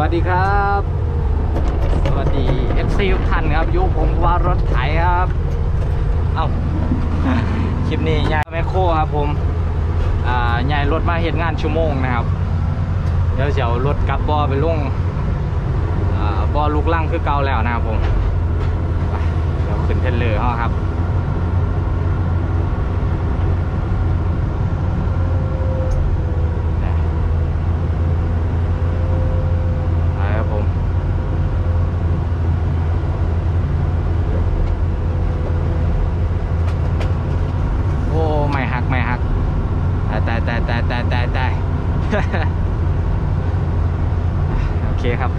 วัสดีครับ สวัสดี FC ทุกท่านครับอยุผมว่ารถไถครับ เอ้าคลิปนี้ยายแมคโครครับผมอ่ายายรถมาเห็นงานชั่วโมงนะครับ เดี๋ยวจะเอารถกลับบอไปลงอ่าบอลูกลั่งคือเก่าแล้วนะครับผมไปเดี๋ยวขึ้นเทรลเลอร์เขาครับ ไปครับผม โอ้ ไม่หัก ไม่หักตายตายตายตายตายตายตาย โอเคครับ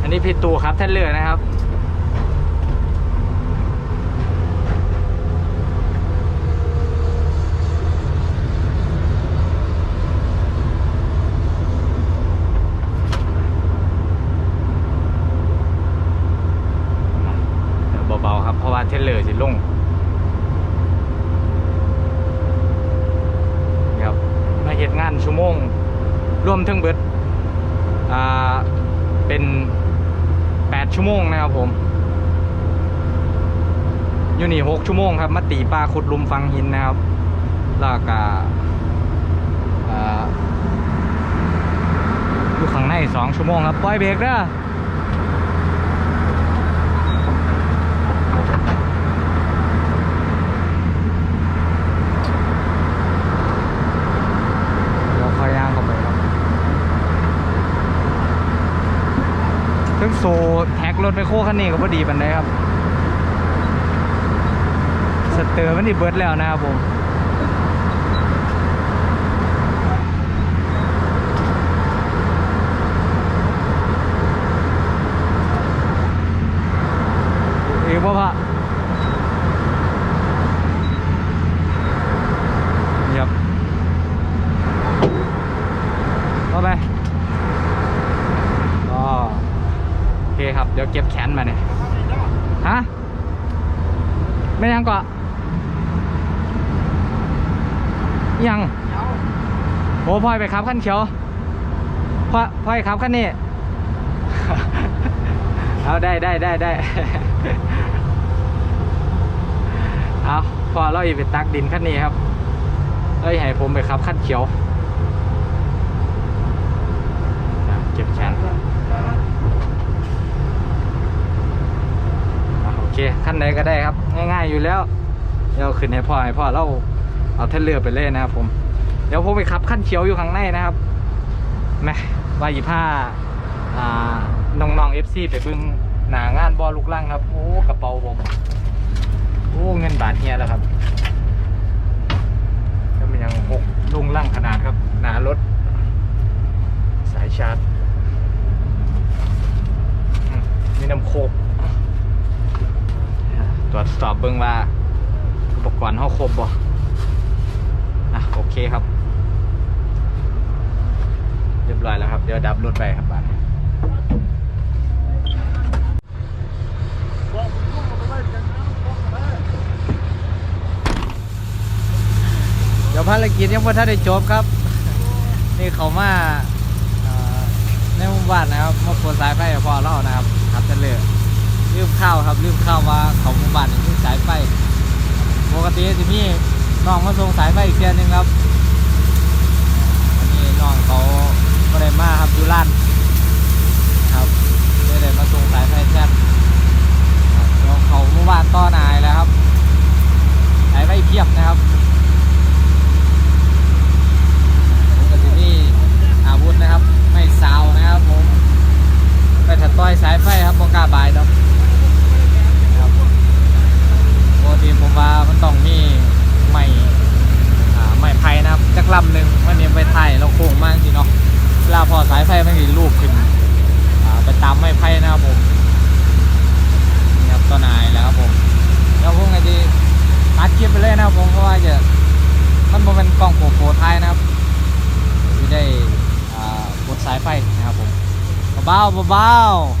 อั นนี้พี่ตู่ครับท่านเรือนะครับเดี๋ยวเบาๆครับ เพราะว่าเทรลเลอร์สิลงนี่ครับมาเหตุงานชั่วโมง รวมทั้งเบิด อ่า เป็น 8 ชั่วโมงนะครับผมอยู่นี่ 6 ชั่วโมงครับ มาตีปลาขุดลุมฟังหินนะครับแล้วก็อ่าอยู่ข้างใน 2 ชั่วโมงครับ ปล่อยเบรกเด้อ เดี๋ยวค่อยย่างเข้าไปครับซึ่งโซแท็กร ถไปโค้คันนี้ก็พอดีปันได้ครับสเตอร์มันดีเบิร์ดแล้วนะครับผม เอ๋พ่อพะเงียบ เข้าไปก็โอเคครับ เดี๋ยวเก็บแขนมาเนี่ย ฮะ ไม่ยังก็ ยังโอ้พ่อยไปครับขั้นเขียวพ่อพ่อยครับขั้นนี้เอาได้ได้ได้ได้เอาพอเราอีไปตักดินขั้นนี้ครับเอ้ยให้ผมไปครับขั้นเขียวเก็บแขนโอเคขั้นใดก็ได้ครับ ง่ายๆอยู่แล้วเดี๋ยวขึ้นให้พ่อให้พ่อเรา เอาเทนเรือไปเล่นนะครับผม เดี๋ยวผมไปขับขั้นเขียวอยู่ข้างในนะครับแม่วายีผ้าอ่าน้องๆเอฟซีไปบึงหนางานบอลลูกล่างครับ โอ้กระเป๋าผม โอ้เงินบาทเฮียแล้วครับแล้วมันยังหกลุงล่างขนาดครับ หนารถ สายชาร์จมีน้ำโคกตรวจสอบเบื้องว่าอุปกรณ์เขาครบบ่อะ โอเคครับ เรียบร้อยแล้วครับ เดี๋ยวดับรถไปครับบ้านเดี๋ยวภารกิจยังไม่ทันได้จบครับ นี่เขามาในหมู่บ้านนะครับมาปวดสายไฟพอเล่านะครับครับจะเลยลืมข้าวครับลืมข้าวว่าเขาหมู่บ้านนี่มีสายไฟปกติจะมี น้องมาส่งสายไฟอีกเทียหนึงครับวันนี้น้องเขาก็ได้มาครับอยู่ร้านครับได้ได้มาส่งสายไฟแท้ครับเดี๋ยวเขาหมู่บ้านต้อนายแล้วครับสายไฟเพียบนะครับ ผมก็จะมีอาวุธนะครับ ไม่ซาวนะครับผมไปถัดต้อยสายไฟครับบงกล้าบายเนาะครับปกติผมว่ามันต้องมีไม่อ่าไม่ไผ่นะครับจักลำหนึ่งวันนี้ไปไทยเราโค้งมากจริงเนาะเว ลาพอสายไม่มีลูกขึ้นไปตามไม้ไผ่นะครับผมนี่ครับต้นนายแล้วครับผมแล้วพวกไงดีตัดคลิปไปเลยนะครับผมเพราะว่าจะมันเป็นกล้องโปรโปรไทยนะครับที่ได้กดสายไฟนะครับผมเบาๆเบาๆ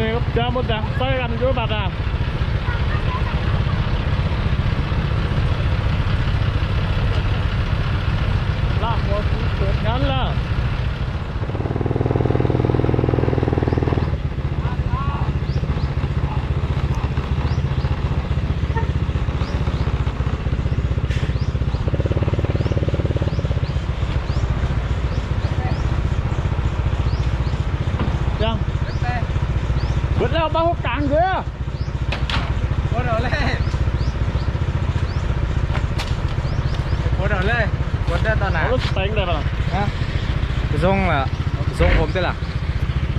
นึ่งครับเสียหมดแต่ใส่กันอยู่บัดอะลากหัวเปิดงานแล้วยัง เบิดแล้วบ้าหัวกลางเด้อโคตรเอาเลยโคตรเอาเลยโคตรได้ตอนไหนเอารถเต็งได้ปะล่ะฮะไปส่งเหรอไปส่งผมได้ล่ะ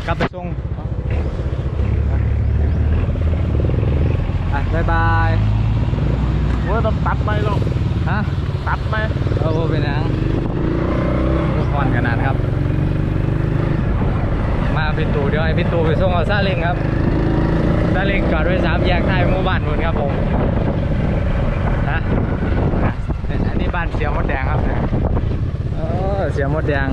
กลับไปส่งอะบายบายโอ้ยต้องตัดไปหรอกฮะตัดไปเอาโอเป็นยังทุกคนขนาดครับ มาพิตูเดี๋ยวให้พิตูไปส่งเอาซาเล้งครับซาเล้งจอดไว้สามแยกท้ายหมู่บ้านหมดครับผมนะอันนี้บ้านเสียมดแดงครับเออเสียมดแดง